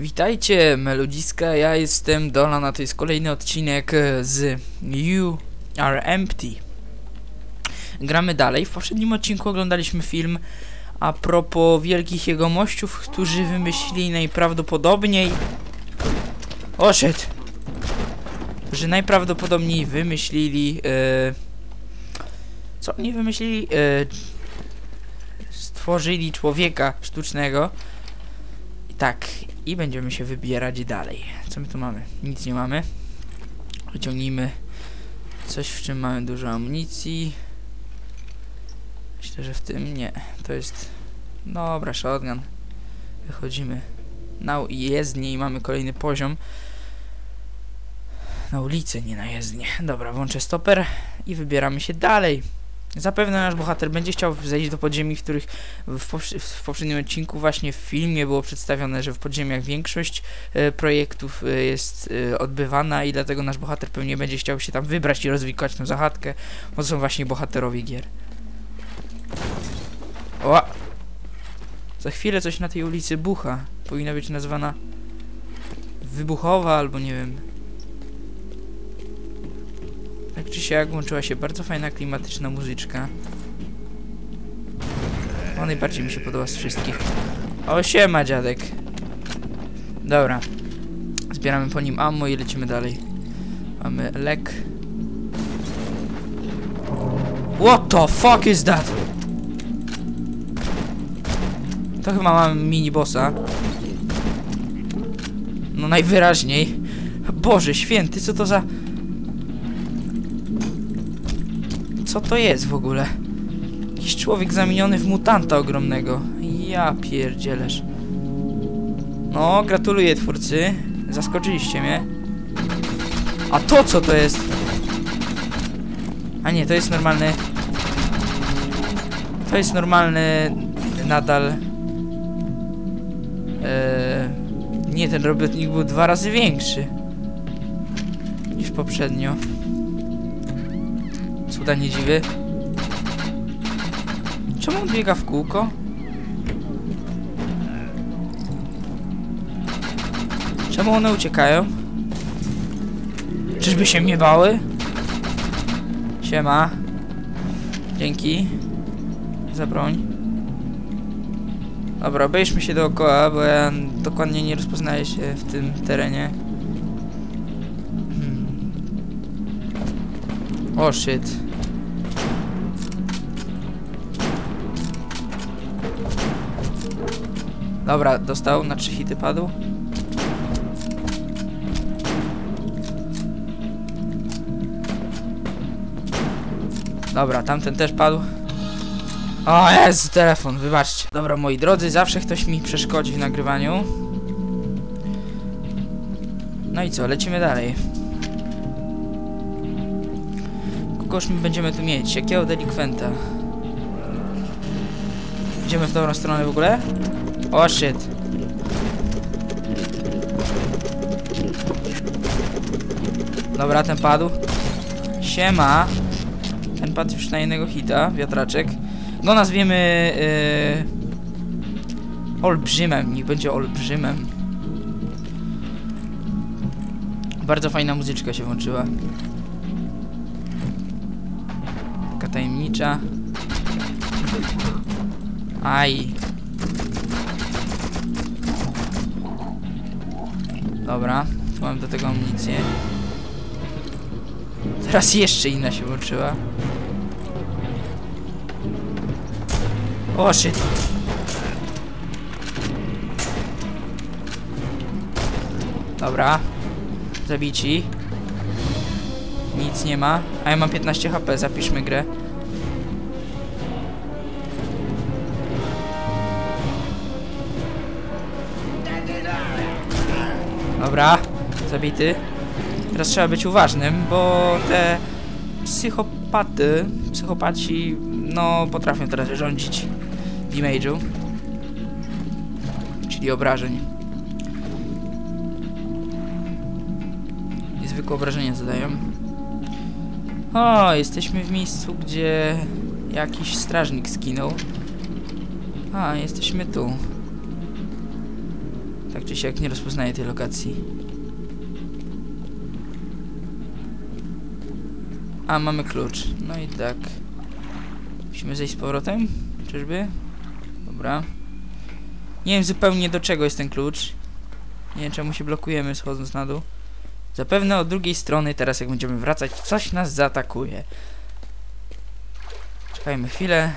Witajcie, Melodziska, ja jestem Dolan, a to jest kolejny odcinek e, z You Are Empty. Gramy dalej. W poprzednim odcinku oglądaliśmy film a propos wielkich jegomościów, którzy wymyślili najprawdopodobniej... O, shit! Że najprawdopodobniej wymyślili... E... Co oni wymyślili? E... Stworzyli człowieka sztucznego. Tak, i będziemy się wybierać dalej. Co my tu mamy? Nic nie mamy. Wyciągnijmy coś, w czym mamy dużo amunicji. Myślę, że w tym nie. To jest... Dobra, shotgun. Wychodzimy na jezdnię i mamy kolejny poziom. Na ulicy, nie na jezdnię. Dobra, włączę stoper i wybieramy się dalej. Zapewne nasz bohater będzie chciał zejść do podziemi, w których w, poprze w poprzednim odcinku właśnie w filmie było przedstawione, że w podziemiach większość e, projektów e, jest e, odbywana i dlatego nasz bohater pewnie będzie chciał się tam wybrać i rozwikłać tę zachadkę, bo to są właśnie bohaterowie gier. O! Za chwilę coś na tej ulicy bucha. Powinna być nazwana wybuchowa albo nie wiem. Tak czy siak włączyła się bardzo fajna klimatyczna muzyczka. O, najbardziej mi się podoba z wszystkich. O, siema dziadek. Dobra. Zbieramy po nim ammo i lecimy dalej. Mamy lek. What the fuck is that? To chyba mamy mini bossa. No najwyraźniej. Boże święty, co to za... Co to jest w ogóle? Jakiś człowiek zamieniony w mutanta ogromnego. Ja pierdzielesz. No, gratuluję twórcy. Zaskoczyliście mnie. A to co to jest? A nie, to jest normalny... To jest normalny... Nadal... Eee, nie, ten robotnik był dwa razy większy. Niż poprzednio. Cuda nie dziwy. Czemu on biega w kółko? Czemu one uciekają? Czyżby się mnie bały? Siema. Dzięki. Za broń. Dobra, obejrzmy się dookoła, bo ja dokładnie nie rozpoznaję się w tym terenie. Hmm. O shit. Dobra, dostał, na trzy hity padł. Dobra, tamten też padł. O jest telefon, wybaczcie. Dobra, moi drodzy, zawsze ktoś mi przeszkodzi w nagrywaniu. No i co, lecimy dalej. Kogoż my będziemy tu mieć? Jakiego delikwenta? Idziemy w dobrą stronę w ogóle? O shit. Dobra, ten padł. Siema. Ten padł już na jednego hita, wiatraczek. No nazwiemy... Yy, olbrzymem, niech będzie olbrzymem. Bardzo fajna muzyczka się włączyła. Taka tajemnicza. Aj. Dobra, tu mam do tego amunicję. Teraz jeszcze inna się włączyła. O shit. Dobra. Zabici. Nic nie ma. A ja mam 15 HP, zapiszmy grę. Dobra, zabity. Teraz trzeba być uważnym, bo te psychopaty, psychopaci, no potrafią teraz rządzić damage'u, czyli obrażeń. Niezwykłe obrażenia zadają. O, jesteśmy w miejscu, gdzie jakiś strażnik skinął. A, jesteśmy tu. Tak czy siak nie rozpoznaję tej lokacji. A, mamy klucz. No i tak. Musimy zejść z powrotem? Czyżby? Dobra. Nie wiem zupełnie do czego jest ten klucz. Nie wiem czemu się blokujemy schodząc na dół. Zapewne od drugiej strony teraz jak będziemy wracać coś nas zaatakuje. Czekajmy chwilę.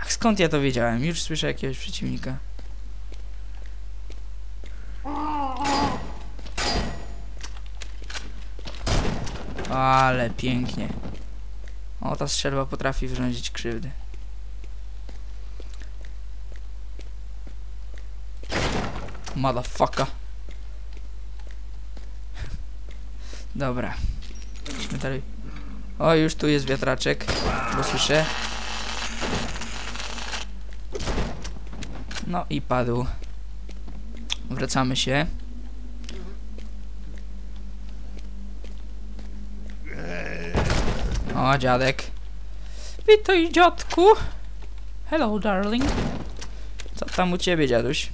Ach, skąd ja to wiedziałem? Już słyszę jakiegoś przeciwnika. Ale pięknie. O, ta strzelba potrafi wyrządzić krzywdy. Motherfucker. Dobra. Idźmy dalej. O, już tu jest wiatraczek, bo słyszę. No i padł. Wracamy się. O, dziadek. Witaj, dziadku. Hello, darling. Co tam u ciebie, dziaduś?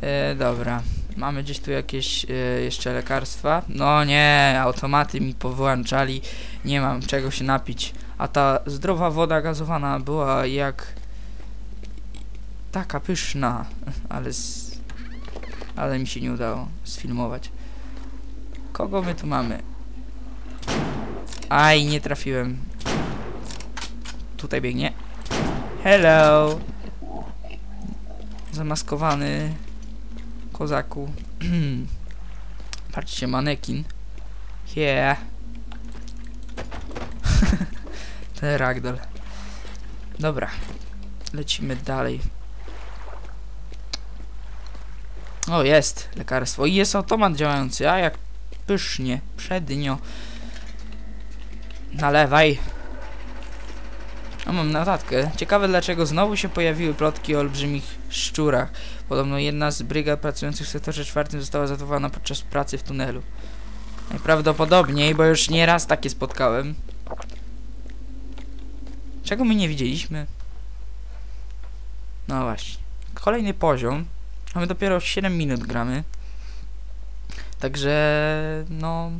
E, dobra. Mamy gdzieś tu jakieś e, jeszcze lekarstwa. No nie, automaty mi powłączali. Nie mam czego się napić. A ta zdrowa woda gazowana była jak... Taka pyszna. Ale z... Ale mi się nie udało sfilmować. Kogo my tu mamy? Aj, nie trafiłem. Tutaj biegnie. Hello! Zamaskowany kozaku. Patrzcie, manekin. Yeah. Ten ragdoll. Dobra. Lecimy dalej. O, jest lekarstwo. I jest automat działający, a jak pysznie, przednio. Nalewaj. A mam notatkę. Ciekawe dlaczego znowu się pojawiły plotki o olbrzymich szczurach. Podobno jedna z brygad pracujących w sektorze czwartym została zaatakowana podczas pracy w tunelu. Najprawdopodobniej, bo już nieraz takie spotkałem. Czego my nie widzieliśmy? No właśnie. Kolejny poziom. Mamy dopiero 7 minut gramy. Także no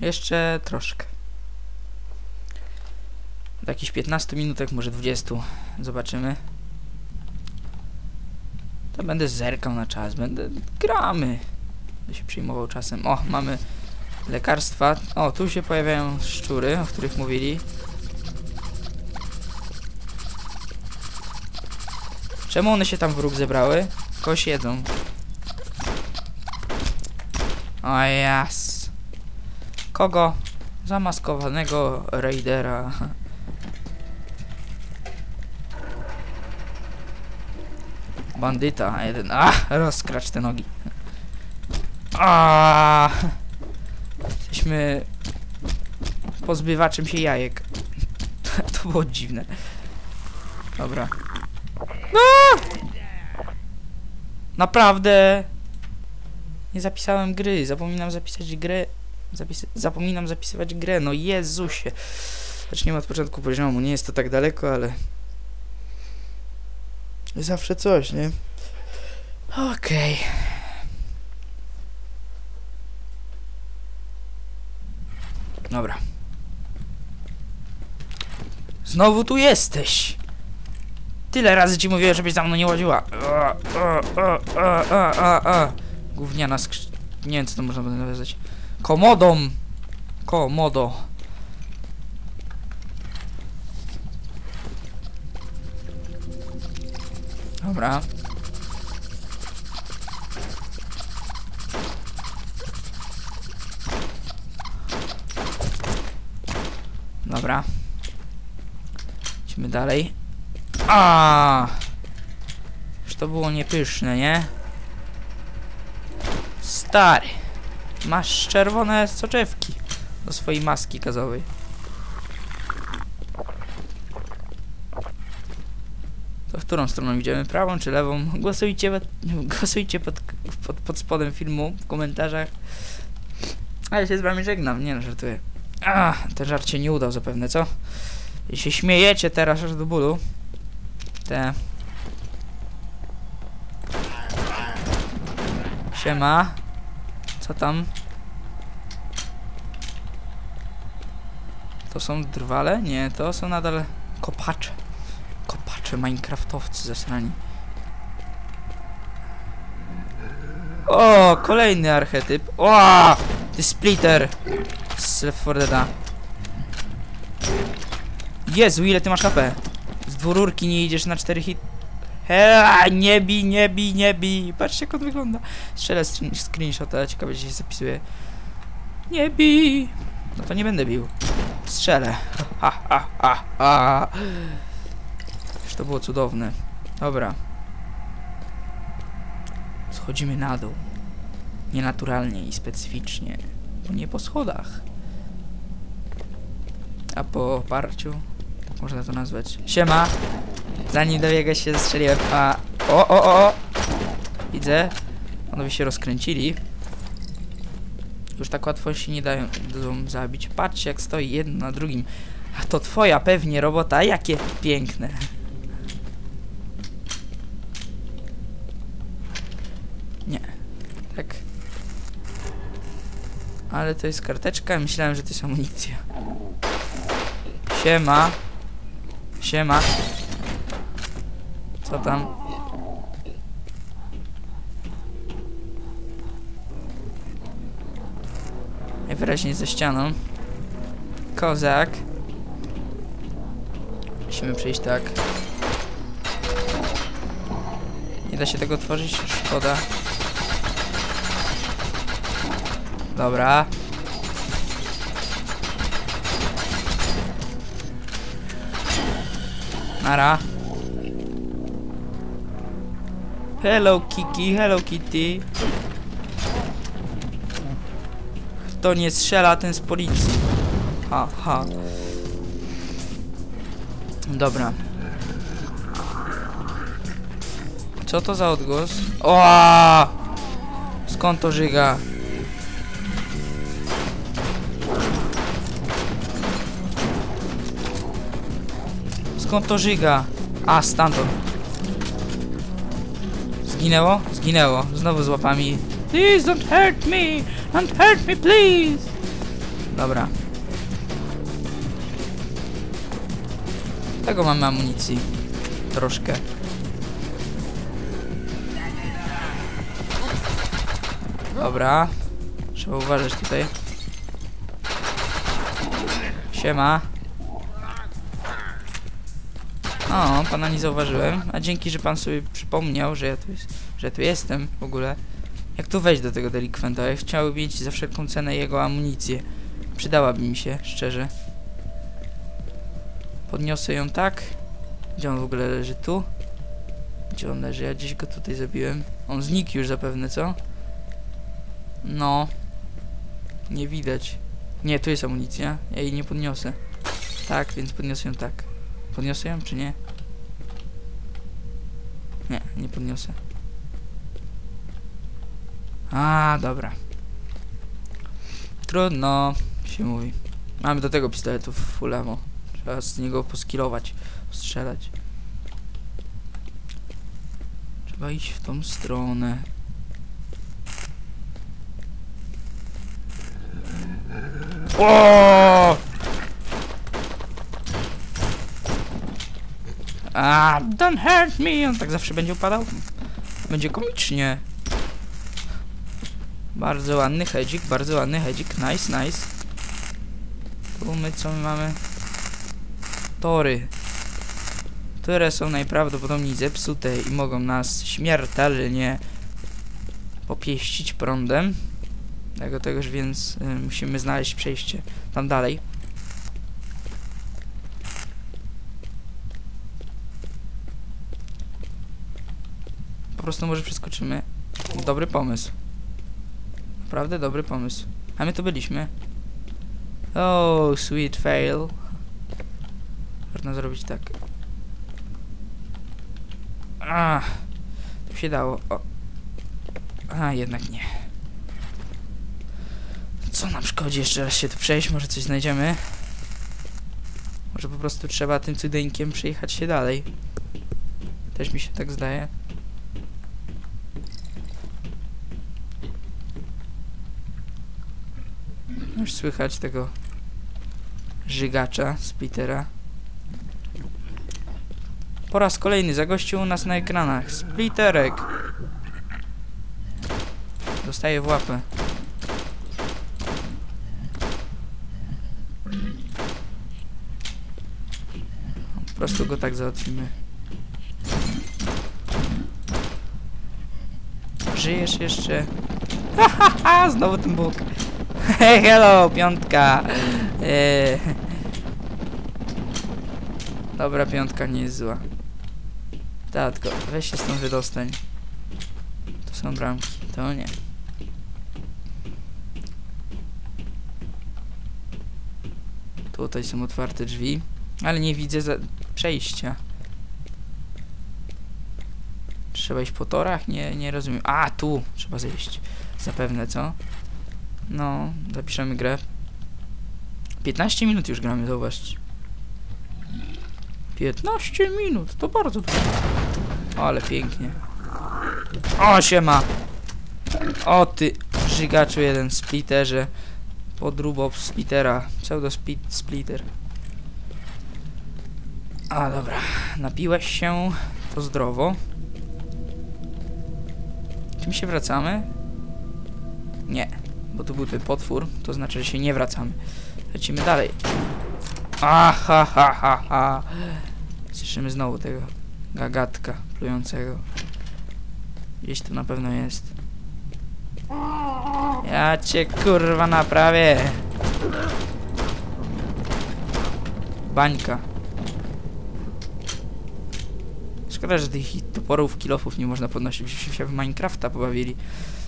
jeszcze troszkę. Do jakichś 15 minutek, może 20. Zobaczymy. To będę zerkał na czas, będę... Gramy. Będę się przyjmował czasem. O, mamy lekarstwa. O, tu się pojawiają szczury, o których mówili. Czemu one się tam w róg zebrały? Koś jedzą. O jas. Kogo? Zamaskowanego raidera. Bandyta, jeden. A, rozkracz te nogi. A, jesteśmy pozbywaczem się jajek. to było dziwne. Dobra. A! Naprawdę. Nie zapisałem gry. Zapominam zapisać grę. Zapis zapominam zapisywać grę. No Jezusie. Zaczniemy od początku poziomu. Nie jest to tak daleko, ale... Zawsze coś, nie? Okej. Okay. Dobra. Znowu tu jesteś. Tyle razy ci mówiłem, żebyś za mną nie łaziła. Gówniana skrz... Nie wiem, co to można by nawiązać. Komodą! Komodo. Dobra. Dobra. Idźmy dalej. A! Już to było niepyszne, nie? Stary. Masz czerwone soczewki do swojej maski gazowej. To w którą stroną idziemy? Prawą czy lewą? Głosujcie, głosujcie pod, pod, pod spodem filmu w komentarzach. A ja się z wami żegnam. Nie no, żartuję. A, ten żart się nie udał zapewne, co? I się śmiejecie teraz aż do bólu te... Siema. Co tam? To są drwale? Nie, to są nadal kopacze. Kopacze, minecraftowcy zasrani. O, kolejny archetyp. O, ty splitter z Left Jezu, ile ty masz HP? Z dwururki nie idziesz na 4 hit. He, nie bij, nie bij, nie bij. Patrzcie jak on wygląda. Strzelę screen- screenshota, ciekawe gdzie się zapisuje. Nie bij. No to nie będę bił. Strzelę. Ha, ha, ha, ha. Już to było cudowne. Dobra. Schodzimy na dół. Nienaturalnie i specyficznie. Nie po schodach. A po oparciu. Można to nazwać. Siema. Zanim dobiegać się zastrzeliłem. A. O, o, o. Widzę. Panowie się rozkręcili. Już tak łatwo się nie dają zabić. Patrzcie jak stoi jedno na drugim. A to twoja pewnie robota. Jakie piękne. Nie. Tak. Ale to jest karteczka. Myślałem, że to jest amunicja. Siema. Siema. Co tam? Najwyraźniej ze ścianą. Kozak. Musimy przejść tak. Nie da się tego otworzyć? Szkoda. Dobra. Nara. Hello Kiki, hello Kitty. Kto nie strzela, ten z policji. Ha, ha. Dobra. Co to za odgłos? O! Skąd to żyga? Skąd to żyga? A, stamtąd. Zginęło? Zginęło. Znowu z łapami. Please don't hurt me! Don't hurt me, please! Dobra. Tego mamy amunicji. Troszkę. Dobra. Trzeba uważać tutaj. Siema. O, pana nie zauważyłem. A dzięki, że pan sobie przypomniał, że ja tu, jest, że tu jestem w ogóle. Jak tu wejść do tego delikwenta? Ja chciałbym mieć za wszelką cenę jego amunicję. Przydałaby mi się, szczerze. Podniosę ją tak. Gdzie on w ogóle leży? Tu? Gdzie on leży? Ja gdzieś go tutaj zabiłem. On znikł już zapewne, co? No. Nie widać. Nie, tu jest amunicja. Ja jej nie podniosę. Tak, więc podniosę ją tak. Podniosę ją, czy nie? Nie, nie podniosę. A, dobra. Trudno, się mówi. Mamy do tego pistoletów full ammo. Trzeba z niego poskilować, strzelać. Trzeba iść w tą stronę. O! A, don't hurt me! On tak zawsze będzie upadał. Będzie komicznie. Bardzo ładny hedzik, bardzo ładny hedzik. Nice, nice. Tu my co my mamy? Tory. Które są najprawdopodobniej zepsute i mogą nas śmiertelnie popieścić prądem. Dlatego tegoż więc y, musimy znaleźć przejście tam dalej. Prostu może przeskoczymy. Dobry pomysł. Naprawdę dobry pomysł. A my tu byliśmy. Oh, sweet fail. Można zrobić tak. A, tu się dało. O. A, jednak nie. Co nam szkodzi jeszcze raz się tu przejść? Może coś znajdziemy? Może po prostu trzeba tym cudeńkiem przejechać się dalej. Też mi się tak zdaje. Już słychać tego żygacza, splittera. Po raz kolejny zagościł u nas na ekranach. Splitterek! Dostaje w łapę. Po prostu go tak załatwimy. Żyjesz jeszcze? Ha, ha, ha, znowu ten Bóg. Hej, hello, piątka. Eee. Dobra, piątka nie jest zła. Tatko, weź się stąd wydostań. To są bramki, to nie. Tutaj są otwarte drzwi, ale nie widzę za przejścia. Trzeba iść po torach? Nie, nie rozumiem. A, tu trzeba zejść. Zapewne, co? No, zapiszemy grę. 15 minut już gramy, zauważcie. 15 minut, to bardzo dużo. Ale pięknie. O, siema! O, ty żygaczu jeden, splitterze. Podrubo splittera, pseudo split, splitter. A, dobra. Napiłeś się, to zdrowo. Czy my się wracamy? Nie, bo tu był ten potwór, to znaczy, że się nie wracamy. Lecimy dalej. Aha, ha, ha, ha. Słyszymy znowu tego gagatka plującego. Gdzieś tu na pewno jest. Ja cię kurwa naprawię. Bańka. Szkoda, że tych toporów, kilofów nie można podnosić, byśmy się w Minecrafta pobawili.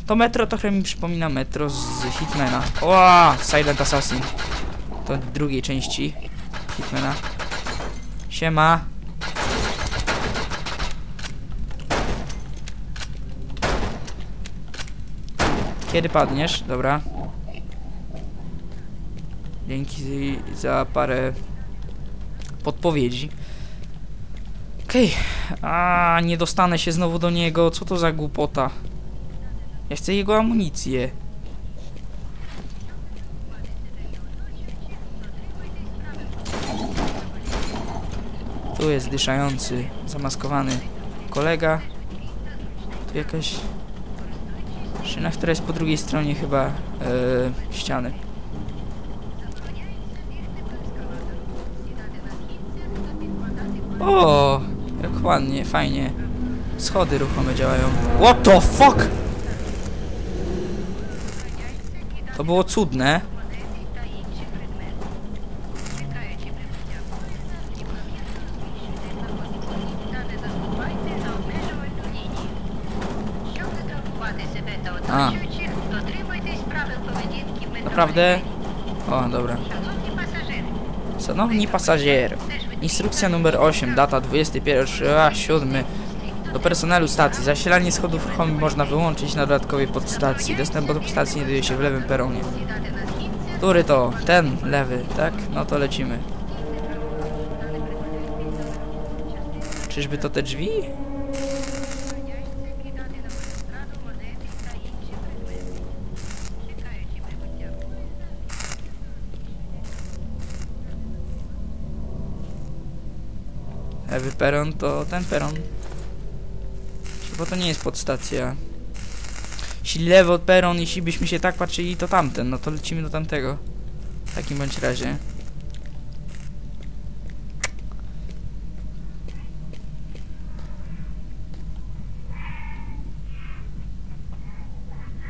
To metro trochę mi przypomina metro z Hitmana. O, Silent Assassin. To drugiej części Hitmana. Siema. Kiedy padniesz? Dobra. Dzięki za parę podpowiedzi. Okej. Okay. A nie dostanę się znowu do niego. Co to za głupota? Ja chcę jego amunicję. Tu jest dyszający, zamaskowany kolega. Tu jakaś szyna, która jest po drugiej stronie chyba yy, ściany. O, jak ładnie, fajnie. Schody ruchome działają. What the fuck? To było cudne. A. Naprawdę? O, dobra. Szanowni pasażery. Instrukcja numer 8, data 21, a 7. Do personelu stacji. Zasilanie schodów ruchomych można wyłączyć na dodatkowej podstacji. Dostęp do podstacji nie daje się w lewym peronie. Który to? Ten lewy, tak? No to lecimy. Czyżby to te drzwi? Lewy peron to ten peron. Bo to nie jest podstacja. Jeśli lewo peron, jeśli byśmy się tak patrzyli, to tamten. No to lecimy do tamtego. W takim bądź razie.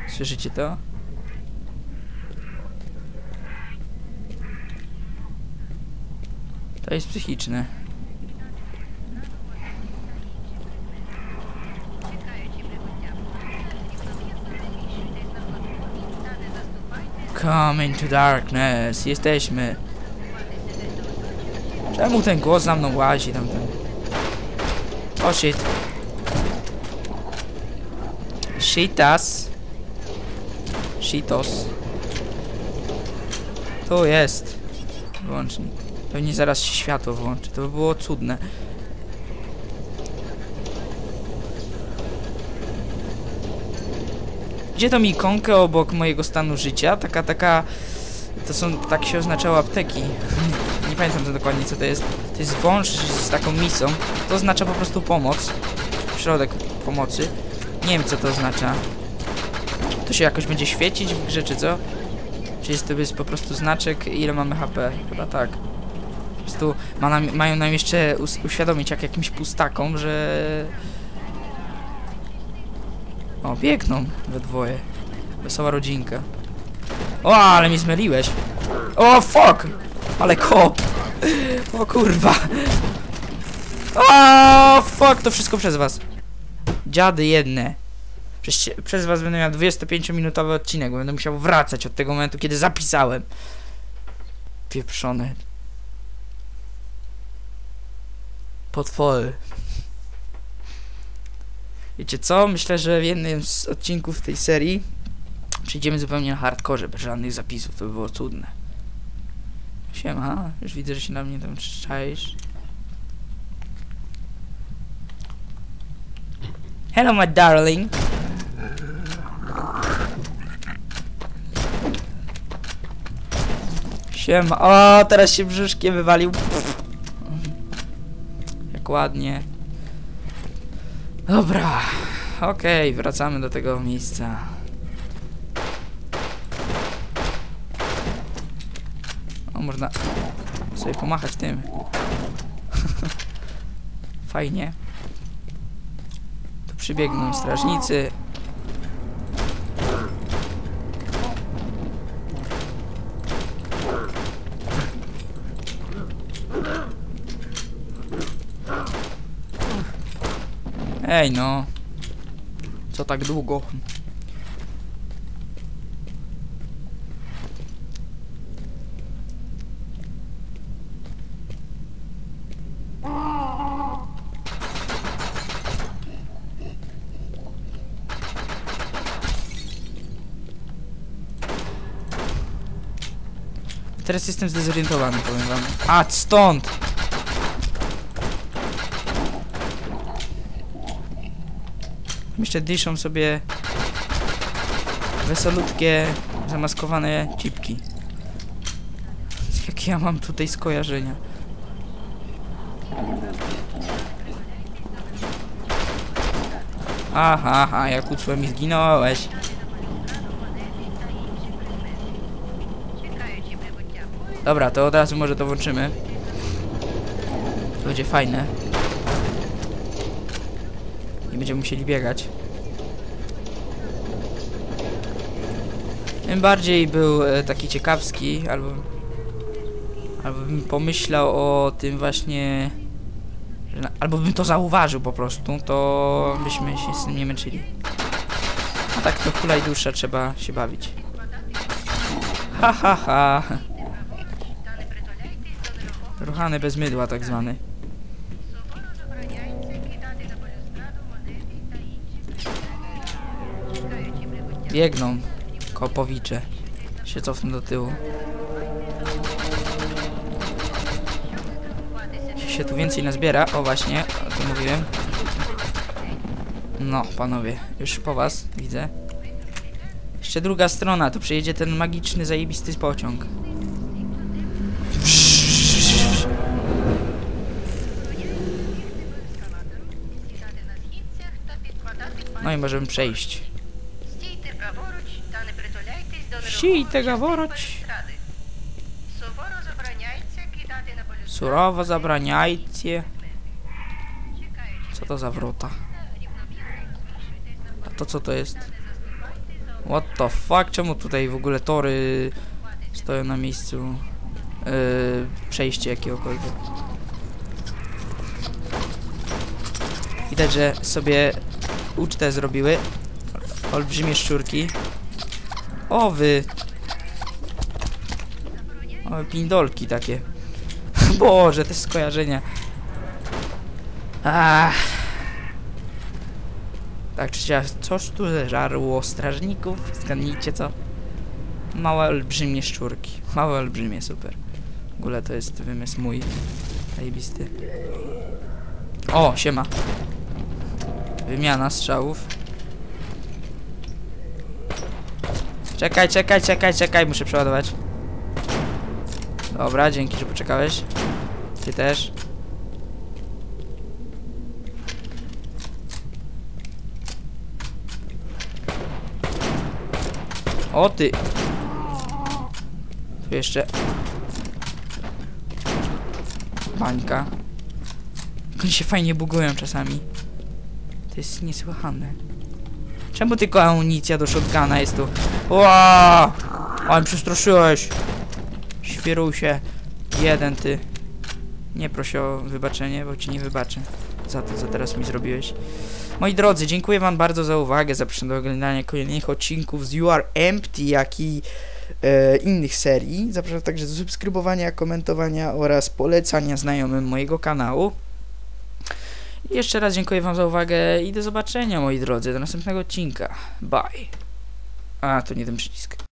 Słyszycie to? To jest psychiczne. Come into darkness. Jesteśmy. Czemu ten głos za mną łazi tamten? Oh, shit. Shitas. Shitos. Tu jest. Włącznik. Pewnie zaraz się światło włączy. To by było cudne. Gdzie tą ikonkę obok mojego stanu życia? Taka, taka To są, tak się oznaczało apteki. Nie pamiętam dokładnie co to jest. To jest wąż z taką misą. To oznacza po prostu pomoc. Środek pomocy. Nie wiem co to oznacza. To się jakoś będzie świecić w grze, czy co? Czy jest to jest po prostu znaczek, ile mamy HP? Chyba tak. Po prostu ma nam, mają nam jeszcze us uświadomić jak jakimś pustakom, że... O, biegną we dwoje. Wesoła rodzinka. O, ale mi zmyliłeś. O, fuck! Ale kop! O kurwa! O, fuck! To wszystko przez was. Dziady jedne. Przez, przez was będę miał 25-minutowy odcinek, bo będę musiał wracać od tego momentu, kiedy zapisałem. Pieprzone. Potwory. Wiecie co? Myślę, że w jednym z odcinków tej serii przejdziemy zupełnie na hardkorze, bez żadnych zapisów. To by było cudne. Siema, już widzę, że się na mnie tam czaisz. Hello, my darling. Siema. O, teraz się brzuszkiem wywalił. Jak ładnie. Dobra. Okej, wracamy do tego miejsca. O, można sobie pomachać tym. Fajnie. Tu przybiegną strażnicy. Ej no. Co tak długo? Teraz jestem zdezorientowany, powiem wam. A, stąd! Jeszcze dyszą sobie wesolutkie, zamaskowane cipki. Jakie ja mam tutaj skojarzenia? Aha, aha, jak uczułem i zginąłeś. Dobra, to od razu może to włączymy. To będzie fajne. Nie będziemy musieli biegać. Tym bardziej był e, taki ciekawski, albo... Albo bym pomyślał o tym właśnie... Albo bym to zauważył po prostu, to byśmy się z tym nie męczyli. A tak to hulaj dusza, trzeba się bawić. Ha ha ha. Ruchany bez mydła tak zwany. Biegną kopowicze. Się cofną do tyłu. Się tu więcej nazbiera, o właśnie, o tym mówiłem. No, panowie, już po was, widzę. Jeszcze druga strona, tu przyjedzie ten magiczny, zajebisty pociąg. No i możemy przejść. zabraniajcie. чекаючи Co to za wrota? рівномірно зміщуйтесь на A to co to jest? не заступайте за What the fuck? Czemu tutaj w ogóle tory stoją na miejscu yy, przejście jakiegokolwiek? Widać, że sobie ucztę zrobiły olbrzymie szczurki. O wy! O, pindolki takie. Boże, te skojarzenia. Ach. Tak, czy chciała- coś tu żarło strażników? Zgadnijcie co? Małe olbrzymie szczurki. Małe olbrzymie, super. W ogóle to jest wymysł mój. Zajebisty. O, siema. Wymiana strzałów. Czekaj, czekaj, czekaj, czekaj, muszę przeładować. Dobra, dzięki, że poczekałeś. Ty też. O ty! Tu jeszcze... Bańka. Oni się fajnie bugują czasami. To jest niesłychane. Czemu tylko amunicja do shotguna jest tu? Ła! Ale przestraszyłeś! Świrusie. Jeden ty. Nie prosi o wybaczenie, bo ci nie wybaczę. Za to, co teraz mi zrobiłeś. Moi drodzy, dziękuję wam bardzo za uwagę. Zapraszam do oglądania kolejnych odcinków z You Are Empty, jak i e, innych serii. Zapraszam także do subskrybowania, komentowania oraz polecania znajomym mojego kanału. Jeszcze raz dziękuję wam za uwagę i do zobaczenia, moi drodzy, do następnego odcinka. Bye. A, to nie ten przycisk.